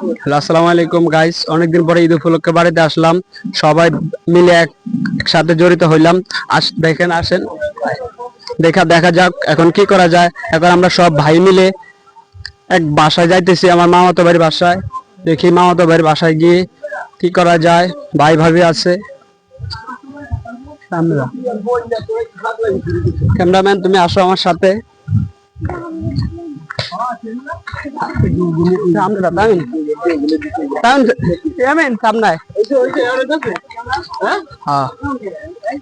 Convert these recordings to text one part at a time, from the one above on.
আসসালামু আলাইকুম গাইস অনেকদিন পরে ঈদ উপলক্ষে বাড়িতে আসলাম। সবাই মিলে এক একসাথে জড়িত হইলাম। আস দেখেন, আসেন। দেখা দেখা যাক এখন কি করা যায়। এখন আমরা সব ভাই মিলে এক বাসায় যাইতেছি, আমার মামাতো বাড়ির বাসায়। দেখি মামাতো বাড়ির বাসায় গিয়ে কি করা যায়। ভাই, ভাবি আছে। ক্যামেরাম্যান তুমি আসো আমার সাথে। তামিন। তামিন, তামিন। হ্যাঁ।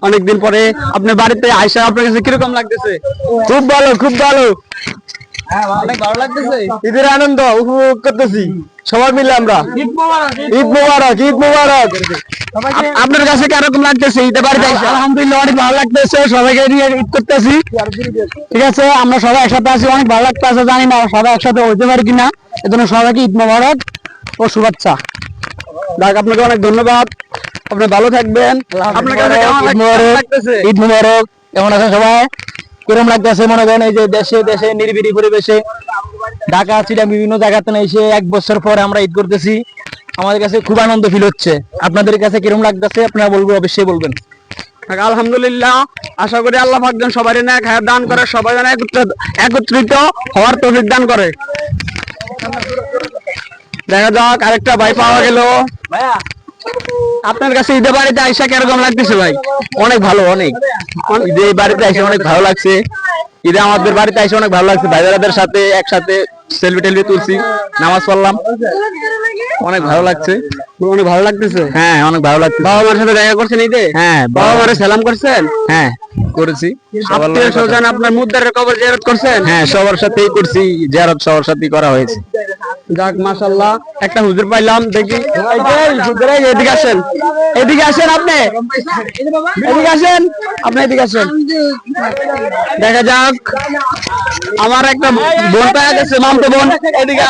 অনেকদিন পরে আপনার বাড়িতে আইসা আপনার কাছে কীরকম লাগতেছে খুব ভালো খুব ভালো অনেক ভালো লাগতেছে ঈদের আনন্দ উপভোগ করতেছি সবাই মিলে আমরা ঈদ মোবারক ঈদ মোবারক আপ- আপনার কাছে কীরকম লাগতেছে? ঈদের বাড়িতে? আলহামদুলিল্লাহ অনেক ভালো লাগতেছে সবাইকে নিয়ে ঈদ করতেছি ঠিক আছে আমরা সবাই একসাথে আছি অনেক ভালো লাগতেছে জানি না সবাই একসাথে হইতে পারি কিনা। এজন্য সবাইকে ঈদ মোবারক ও শুভেচ্ছা। যাক আপনাকে অনেক ধন্যবাদ। আপনি ভালো থাকবেন। ঈদ মুবারক। কেমন আছেন সবাই? কিরম লাগতেছে? মনে করেন এই যে দেশে দেশে নিরিবিড়ি পরিবেশে ঢাকা চিটা বিভিন্ন জায়গাতে এসে এক বছর পরে আমরা ঈদ করতেছি। আমাদের কাছে খুব আনন্দ ফিল হচ্ছে। আপনাদের কাছে কিরম লাগতেছে আপনারা বলব অবশ্যই বলবেন। আলহামদুলিল্লাহ আশা করি আল্লাহ পাক যেন সবারই না খায় দান করে সবাই যেন একত্রিত হওয়ার তৌফিক দান করে। দেখা যাক আরেকটা ভাই পাওয়া গেল। আপনার কাছে ঈদের বাড়িতে আইসা কীরকম লাগতেছে ভাই? অনেক ভালো অনেক। ঈদে এই বাড়িতে এসে অনেক ভালো লাগছে। ঈদে আমাদের বাড়িতে আইসা অনেক ভালো লাগছে ভাই সাথে একসাথে। সেলফি টেলফি তুলছি নামাজ পড়লাম। অনেক ভালো লাগছে। অনেক ভালো লাগতেছে? হ্যাঁ অনেক ভালো লাগছে বাবা মার সাথে দেখা করছেন ঈদে? হ্যাঁ বাবা মারে সালাম করছেন? হ্যাঁ করেছি। আত্মীয় স্বজন আপনার মুদ্রার কবর জিয়ারত করছেন? হ্যাঁ সবার সাথেই করছি জিয়ারত সবার সাথেই করা হয়েছে। যাক মাশাল্লাহ একটা হুজুর পাইলাম, দেখি। এদিকে আসেন। এদিকে আসেন আপনি। এদিকে আসেন। আপনি এদিকে আসেন। দেখা যাক। আমার একটা বোন পাওয়া গেছে, মামতো বোন। এদিকে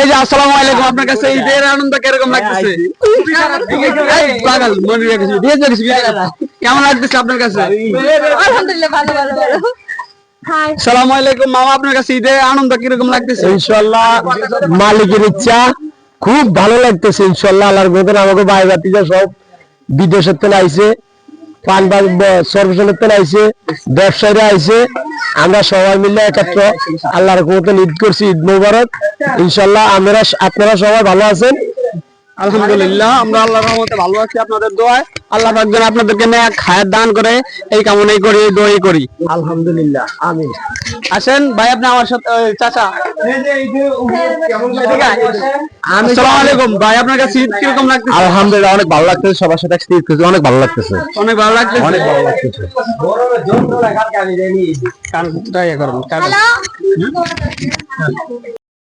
এই যে, আসসালামু আলাইকুম। আপনার কাছে ঈদের আনন্দ কীরকম লাগতেছে? মনে কেমন লাগতেছে আপনার কাছে? আলহামদুলিল্লাহ ভালো ভালো। ভালো আলাইকুম মামা আপনার কাছে ঈদের আনন্দ কীরকম লাগতেছে? ইনশাল্লাহ মালিকের ইচ্ছা খুব ভালো লাগতেছে ইনশাল্লাহ আল্লাহর মতন আমাকে ভাই ভাতিজা সব বিদেশের তেলে আইছে পান সর্বজনের তেলে আইছে ব্যবসায়ীরা আইছে আমরা সবাই মিলে একত্র আল্লাহর মতন ঈদ করছি ঈদ মুবারক। ইনশাল্লাহ আমরা আপনারা সবাই ভালো আছেন। আলহামদুলিল্লাহ আমরা আল্লাহর রহমতে ভালো আছি আপনাদের দোয়ায়। আল্লাহ পাক যেন আপনাদেরকে নেক হায়াত দান করে এই কামনাই করি দোয়াই করি। আলহামদুলিল্লাহ আমি আসেন ভাই আপনি আমার সাথে চাচা। আসসালামু আলাইকুম। ভাই আপনার কাছে ঈদ কীরকম লাগতেছে? আলহামদুলিল্লাহ অনেক ভালো লাগতেছে সবার সাথে ঈদ করছি অনেক ভালো লাগতেছে। অনেক ভালো লাগতেছে? অনেক ভালো লাগতেছে। করুন, কান- হ্যালো?